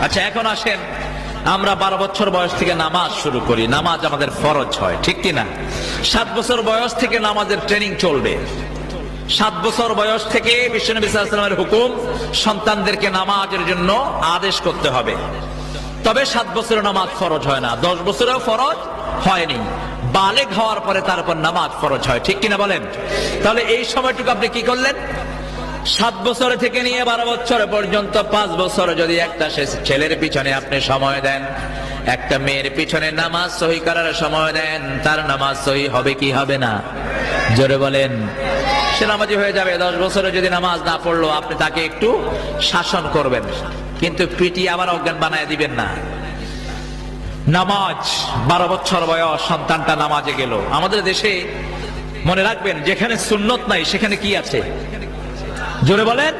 আচ্ছা এখন আসেন। আমরা বারো বছর বয়স থেকে নামাজ শুরু করি। নামাজ আমাদের ফরজ হয়, ঠিক কি না সাত বছর বয়স থেকে নামাজের ট্রেনিং চলবে। সাত বছর বয়স থেকে বিশ্বনবী সাল্লামের হুকুম, সন্তানদেরকে নামাজের জন্য আদেশ করতে হবে। তবে সাত বছর নামাজ ফরজ হয় না। দশ বছরেও ফরজ হয়নি। বালেক হওয়ার পরে তারপর নামাজ ফরজ হয়, ঠিক কিনা বলেন? তাহলে এই সময়টুকু আপনি কি করলেন? সাত বছর থেকে নিয়ে বারো বছর পর্যন্ত, পাঁচ বছর যদি একটা ছেলের পিছনে আপনি সময় দেন, একটা মেয়ের পিছনে নামাজ সহি করার সময় দেন, তার নামাজ সহি হবে কি হবে না? জোরে বলেন। সে নামাজি হয়ে যাবে, দশ বছরে যদি নামাজ না পড়ল, আপনি তাকে একটু শাসন করবেন, কিন্তু পিটি আবার অজ্ঞান বানায় দিবেন না। নামাজ, বারো বছর বয়স, সন্তানটা নামাজে গেল। আমাদের দেশে মনে রাখবেন, যেখানে সুন্নত নাই, সেখানে কি আছে? জোরে বলেন,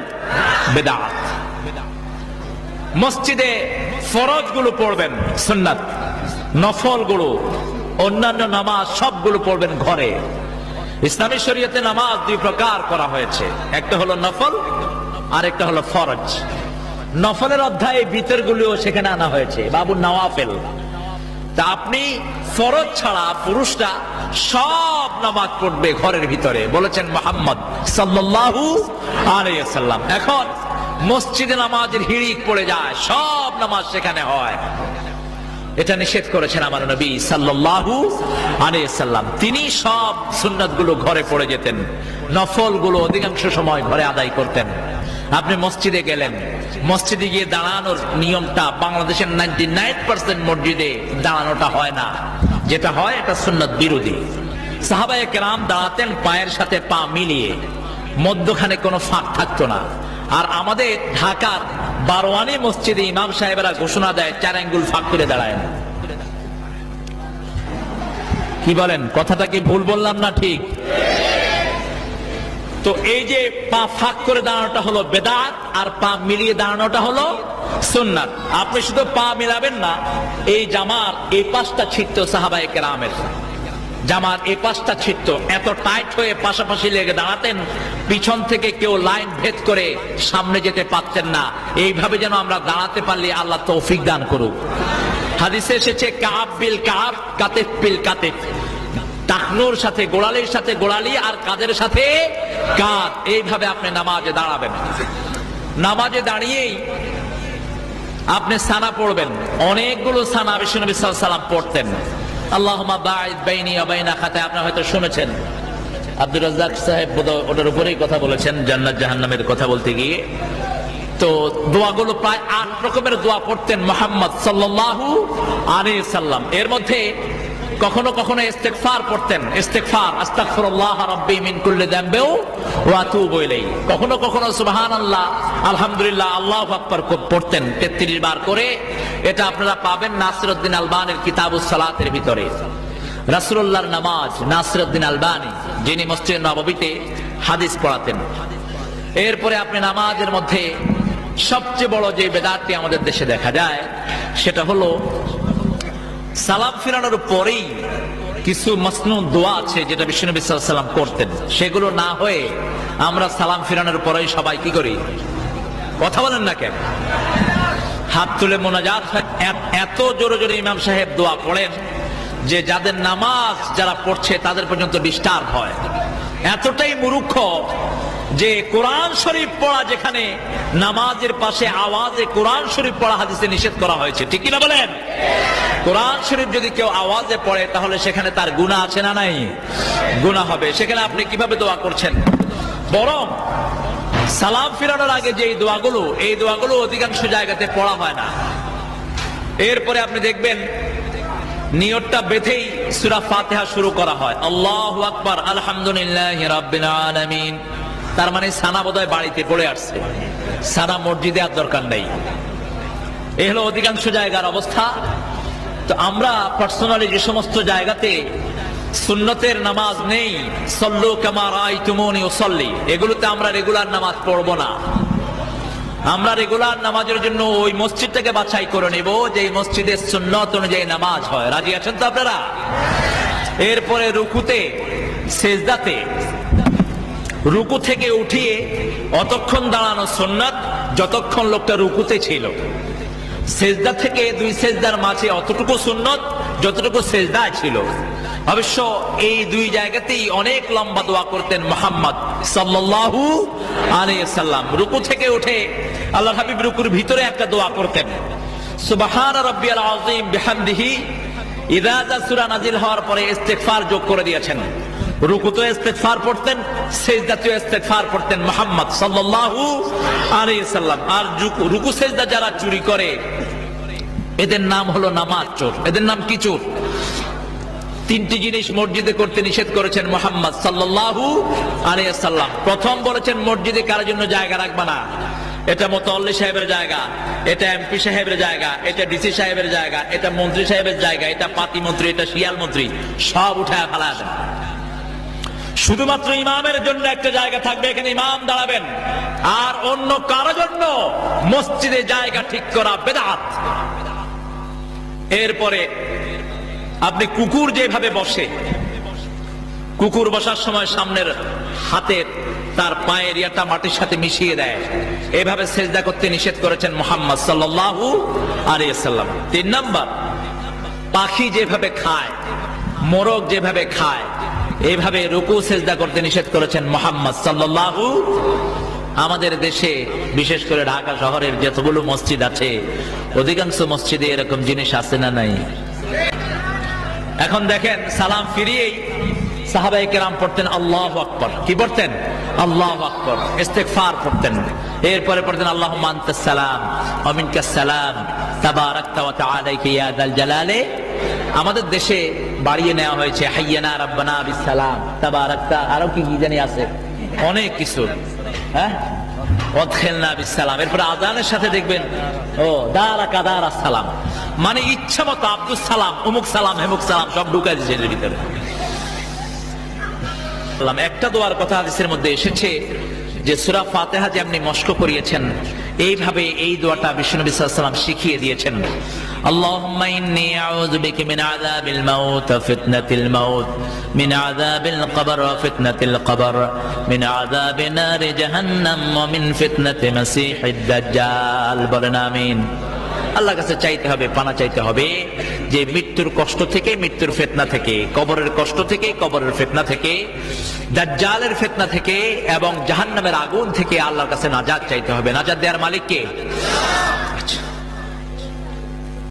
বেদাত। মসজিদে ফরজগুলো পড়বেন, সুন্নাত। নফলগুলো অন্যান্য নামাজ সবগুলো পড়বেন ঘরে। ইসলামী শরীয়তে নামাজ দুই প্রকার করা হয়েছে। একটা হলো নফল আর একটা হলো ফরজ। নফলের অধ্যায়ে ভিতরগুলিও সেখানে আনা হয়েছে বাবু নওয়াফেল। তা আপনি ফরজ ছাড়া পুরুষরা সব নামাজ পড়বে ঘরের ভিতরে। বলেছেন মোহাম্মদ সাল্লাল্লাহু আলাইহি সাল্লাম এখন মসজিদে নামাজের হিড়িক পড়ে যায়, সব নামাজ সেখানে হয়। এটা নিষেধ করেছেন আমার নবী সাল্লাল্লাহু আলাইহি সাল্লাম তিনি সব সুন্নাতগুলো ঘরে পড়ে যেতেন নফলগুলো অধিকাংশ সময় ঘরে আদায় করতেন। আপনি মসজিদে গেলেন। মসজিদে গিয়ে দাঁড়ানোর নিয়মটা বাংলাদেশের নাইনটি নাইন পার্সেন্ট মসজিদে দাঁড়ানোটা হয় না। যেটা হয়, এটা সুন্নত বিরোধী। সাহাবায়ে কেরাম দাঁড়াতেন, পায়ের সাথে পা মিলিয়ে। মধ্যখানে কোনো ফাঁক থাকতো না। আর আমাদের ঢাকার বারোয়ানি মসজিদে ইমাম সাহেবেরা ঘোষণা দেয়, চার আঙ্গুল ফাঁক করে দাঁড়ায় না। কি বলেন? কথাটা কি ভুল বললাম না ঠিক? তো এই যে পা ফাঁক করে দাঁড়ানোটা হলো বেদাত আর পা মিলিয়ে দাঁড়ানোটা হলো সুন্নাত। আপনি শুধু পা মিলাবেন না, এই জামার এই পাশটা ছিটতো সাহাবায়ে কেরামের। জামার এই পাশটা ছিটতো। এত টাইট হয়ে পাশাপাশি লেগে দাঁড়াতেন, পিছন থেকে কেউ লাইন ভেদ করে সামনে যেতে পারতেন না। এইভাবে যেন আমরা দাঁড়াতে পারলে আল্লাহ তৌফিক দান করুক। হাদিসে এসেছে কাব বিল কাব কাতেফ বিল কাতেফ। টাকনুর সাথে, গোড়ালির সাথে গোড়ালি আর কাদের সাথে? কাঁধ এইভাবে আপনি নামাজে দাঁড়াবেন। নামাজে দাঁড়িয়েই আপনি সানা পড়বেন। অনেকগুলো সানা বিশ্বনবী সাল্লাম পড়তেন। খাতায় আপনারা হয়তো শুনেছেন। আব্দুর রাজ্জাক সাহেব ওটার উপরেই কথা বলেছেন, জান্নাত জাহান্নামের কথা বলতে গিয়ে। তো দোয়াগুলো প্রায় আট রকমের দোয়া পড়তেন মোহাম্মদ সাল্লাল্লাহু আলাইহি সাল্লাম এর মধ্যে কখনো কখনো ইস্তেগফার পড়তেন। ইস্তেগফার, আস্তাগফিরুল্লাহ রাব্বি মিন কুল্লি যামবিও ওয়া আতুবু ইলাইহি। কখনো কখনো সুবহানাল্লাহ, আলহামদুলিল্লাহ, আল্লাহু আকবার পড়তেন 33 বার করে। এটা আপনারা পাবেন নাসিরউদ্দিন আলবানির কিতাবুস সালাতের ভিতরে। রাসূলুল্লাহর নামাজ নাসিরউদ্দিন আলবানি, যিনি মসজিদ নববীতে হাদিস পড়াতেন। এরপরে আপনি নামাজের মধ্যে সবচেয়ে বড় যে বেদাতটি আমাদের দেশে দেখা যায়, সেটা হলো সালাম ফিরানোর পরেই কিছু মসনু দোয়া আছে যেটা বিষ্ণু সাল্লাম করতেন। সেগুলো না হয়ে আমরা সালাম ফিরানোর পরেই সবাই কি করি? কথা বলেন না কেন? হাত তুলে মোনাজাত এত জোরে জোরে ইমাম সাহেব দোয়া পড়েন যে যাদের নামাজ যারা পড়ছে তাদের পর্যন্ত ডিস্টার্ব হয়। এতটাই মুরুক্ষ যে কোরআন শরীফ পড়া যেখানে নামাজের পাশে আওয়াজে কোরআন শরীফ পড়া হাদিসে নিষেধ করা হয়েছে, ঠিক কিনা বলেন? কোরআন শরীফ যদি কেউ আওয়াজে পড়ে, তাহলে সেখানে তার গুণা আছে না নাই? গুণা হবে। সেখানে আপনি কীভাবে দোয়া করছেন? বরং সালাম ফিরানোর আগে যে এই দোয়াগুলো এই দোয়াগুলো অধিকাংশ জায়গাতে পড়া হয় না। এরপরে আপনি দেখবেন নিয়তটা বেঁধেই সূরা ফাতেহা শুরু করা হয়। আল্লাহ আকবার, আলহামদুলিল্লাহ রাব্বিল আলামিন। তার মানে সানা বোধহয় বাড়িতে পড়ে আসছে। সানা মসজিদে আর দরকার নেই। এই হলো অধিকাংশ জায়গার অবস্থা। তো আমরা পার্সোনালি যে সমস্ত জায়গাতে সুন্নতের নামাজ নেই, সল্লু কামা রাই তুমনি ও সল্লি এগুলোতে আমরা রেগুলার নামাজ পড়ব না। আমরা রেগুলার নামাজের জন্য ওই মসজিদটাকে বাছাই করে নেব যে মসজিদের সুন্নত অনুযায়ী নামাজ হয়। রাজি আছেন তো আপনারা? এরপরে রুকুতে, সেজদাতে রুকু থেকে উঠিয়ে অতক্ষণ দাঁড়ানো সুন্নাত যতক্ষণ লোকটা রুকুতে ছিল। সেজদা থেকে দুই সেজদার মাঝে অতটুকু সুন্নত, যতটুকু সেজদা ছিল। অবশ্য এই দুই জায়গাতেই অনেক লম্বা দোয়া করতেন মোহাম্মদ সাল্লাল্লাহু আলাইহি সাল্লাম রুকু থেকে উঠে আল্লাহ হাবিব রুকুর ভিতরে একটা দোয়া করতেন। সুবহান রাব্বিয়াল আযীম বিহামদিহি। ইদা যা সূরা নাজিল হওয়ার পরে ইস্তেগফার যোগ করে দিয়েছেন। রুকুতে ইস্তেগফার পড়তেন সেজদাতে ইস্তেগফার পড়তেন মুহাম্মদ সাল্লাল্লাহু আলাইহি সাল্লাম আর রুকু- সেজদা যারা চুরি করে, এদের নাম হলো নামাজ চোর। এদের নাম কি চোর? তিনটি জিনিস মসজিদে করতে নিষেধ করেছেন মোহাম্মদ সাল্লাল্লাহু আলাইহি সাল্লাম প্রথম বলেছেন, মসজিদে কারোর জন্য জায়গা রাখবা না? এটা মোতাল্লি সাহেবের জায়গা, এটা এমপি সাহেবের জায়গা, এটা ডিসি সাহেবের জায়গা, এটা মন্ত্রী সাহেবের জায়গা, এটা পাতি মন্ত্রী, এটা শিয়াল মন্ত্রী, সব উঠায় ফেলা শুধুমাত্র ইমামের জন্য একটা জায়গা থাকবে, এখানে ইমাম দাঁড়াবেন। আর অন্য কারও জন্য মসজিদে জায়গা ঠিক করা বেদাত। এরপরে আপনি কুকুর যেভাবে বসে, কুকুর বসার সময় সামনের হাতের তার পায়ের ইয়াটা মাটির সাথে মিশিয়ে দেয়। এভাবে সেজদা করতে নিষেধ করেছেন মোহাম্মদ সাল্লাল্লাহু আলাইহি সাল্লাম তিন নম্বর, পাখি যেভাবে খায়, মোরগ যেভাবে খায় এইভাবে রুকু, সেজদা করতে নিষেধ করেছেন মোহাম্মদ সাল্লাল্লাহু আমাদের দেশে, বিশেষ করে ঢাকা শহরের যতগুলো মসজিদ আছে, অধিকাংশ মসজিদে এরকম জিনিস আছে না নাই? এখন দেখেন, সালাম ফিরিয়েই সাহাবাই কেরাম পড়তেন আল্লাহ আকবর। কি পড়তেন? আল্লাহ আকবর। ইস্তেগফার পড়তেন। এরপরে পড়তেন আল্লাহ সালাম অমিনকা সালাম, তাবারাকতা ওয়া তাআলাইকা ইয়া জালালে। আমাদের দেশে বাড়িয়ে নেওয়া হয়েছে, হাইয়ানা রাব্বানা বিস সালাম তাবারাকতা, আরও কি জানি আছে? অনেক কিছু। হ্যাঁ? সালাম আজানের সাথে দেখবেন, ও, দারা কাদারা সালাম। মানে ইচ্ছা মতো আব্দুল সালাম, অমুক সালাম, হেমুক সালাম, সব ঢুকাই দিয়েছে এর ভিতরে। একটা দোয়ার কথা হাদিসের মধ্যে এসেছে যে সুরা ফাতেহা যে আপনি মস্ক করিয়েছেন, এইভাবে এই দোয়াটা বিষ্ণুনবী সাল্লাম শিখিয়ে দিয়েছেন। اللهم إني أعوذ بك من عذاب الموت وفتنة الموت من عذاب القبر وفتنة القبر من عذاب نار جهنم ومن فتنة مسيح الدجال বলেন আমিন আল্লাহর কাছে চাইতে হবে পানা চাইতে হবে যে মৃত্যুর কষ্ট থেকে মৃত্যুর ফেতনা থেকে কবরের কষ্ট থেকে কবরের ফেতনা থেকে দাজ্জালের ফেতনা থেকে এবং জাহান্নামের আগুন থেকে আল্লাহর কাছে নাজাত চাইতে হবে নাজাত দেওয়ার মালিক কে